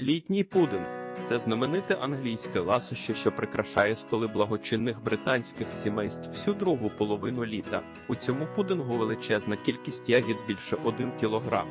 Літній пудинг це знамените англійське ласощі, що прикрашає столи благочинних британських сімейств всю другу половину літа. У цьому пудингу величезна кількість ягід більше 1 кілограм.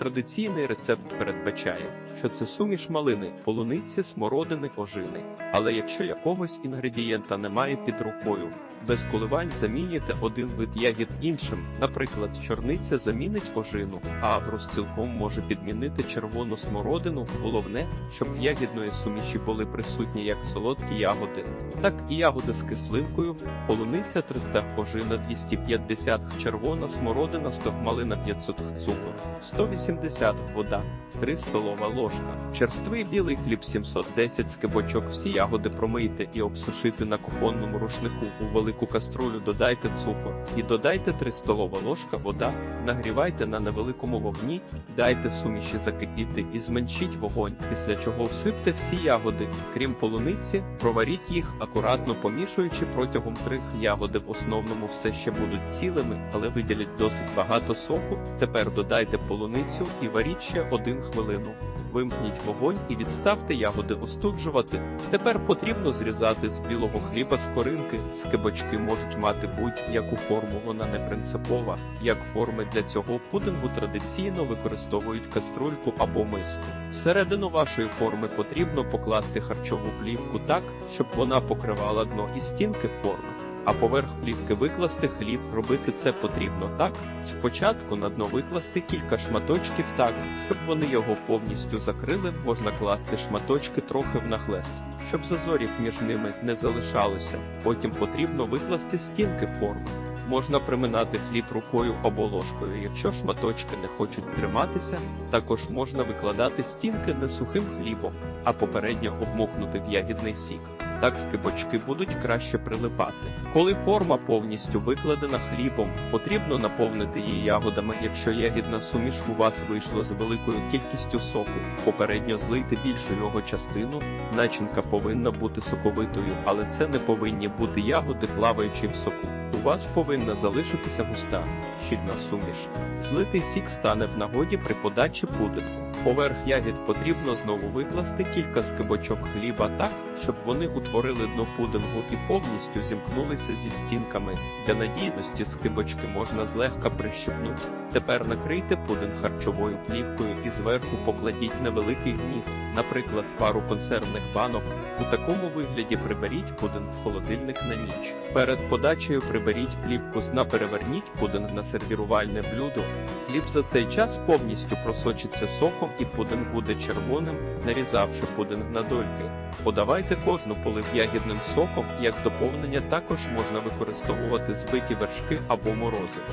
Традиційний рецепт передбачає, що це суміш малини, полуниці, смородини, ожини. Але якщо якогось інгредієнта немає під рукою, без коливань замінюйте один вид ягід іншим. Наприклад, чорниця замінить ожину, а агрус цілком може підмінити червону смородину. Головне, щоб в ягідної суміші були присутні як солодкі ягоди, так і ягоди з кислинкою, полуниця 300 ожина 250 червона смородина 100 малина 500 цукор, 180 вода, 3 столова ложка. Черствий білий хліб 710 скибочок. Всі ягоди промийте і обсушити на кухонному рушнику. У велику каструлю додайте цукор і додайте 3 столова ложка вода. Нагрівайте на невеликому вогні, дайте суміші закипіти і зменшіть вогонь, після чого всипте всі ягоди, крім полуниці, проваріть їх, акуратно помішуючи протягом трьох ягоди в основному все ще будуть цілими, але виділять досить багато соку. Тепер додайте полуницю і варіть ще один хвилину. Вимкніть вогонь і відставте ягоди остуджувати. Тепер потрібно зрізати з білого хліба скоринки. Скибочки можуть мати будь-яку форму, вона не принципова. Як форми для цього пудингу традиційно використовують каструльку або миску. Всередину вашої форми потрібно покласти харчову плівку так, щоб вона покривала дно і стінки форми. А поверх плівки викласти хліб. Робити це потрібно так. Спочатку на дно викласти кілька шматочків так, щоб вони його повністю закрили. Можна класти шматочки трохи внахлест, щоб зазорів між ними не залишалося. Потім потрібно викласти стінки форми. Можна приминати хліб рукою або ложкою. Якщо шматочки не хочуть триматися, також можна викладати стінки не сухим хлібом, а попередньо обмокнути в ягідний сік. Так скибочки будуть краще прилипати. Коли форма повністю викладена хлібом, потрібно наповнити її ягодами. Якщо ягідна суміш у вас вийшла з великою кількістю соку, попередньо злийте більшу його частину. Начинка повинна бути соковитою, але це не повинні бути ягоди, плаваючи в соку. У вас повинна залишитися густа, щільна суміш. Злитий сік стане в нагоді при подачі пудингу. Поверх ягід потрібно знову викласти кілька скибочок хліба так, щоб вони утворили дно пудингу і повністю зімкнулися зі стінками. Для надійності скибочки можна злегка прищепнути. Тепер накрийте пудинг харчовою плівкою і зверху покладіть невеликий гніт, наприклад, пару консервних банок. У такому вигляді приберіть пудинг в холодильник на ніч. Перед подачею приберіть плівку з дна, переверніть пудинг на сервірувальне блюдо. Хліб за цей час повністю просочиться соком і пудинг буде червоним, нарізавши пудинг на дольки. Подавайте кожну полив ягідним соком, як доповнення також можна використовувати збиті вершки або морозиво.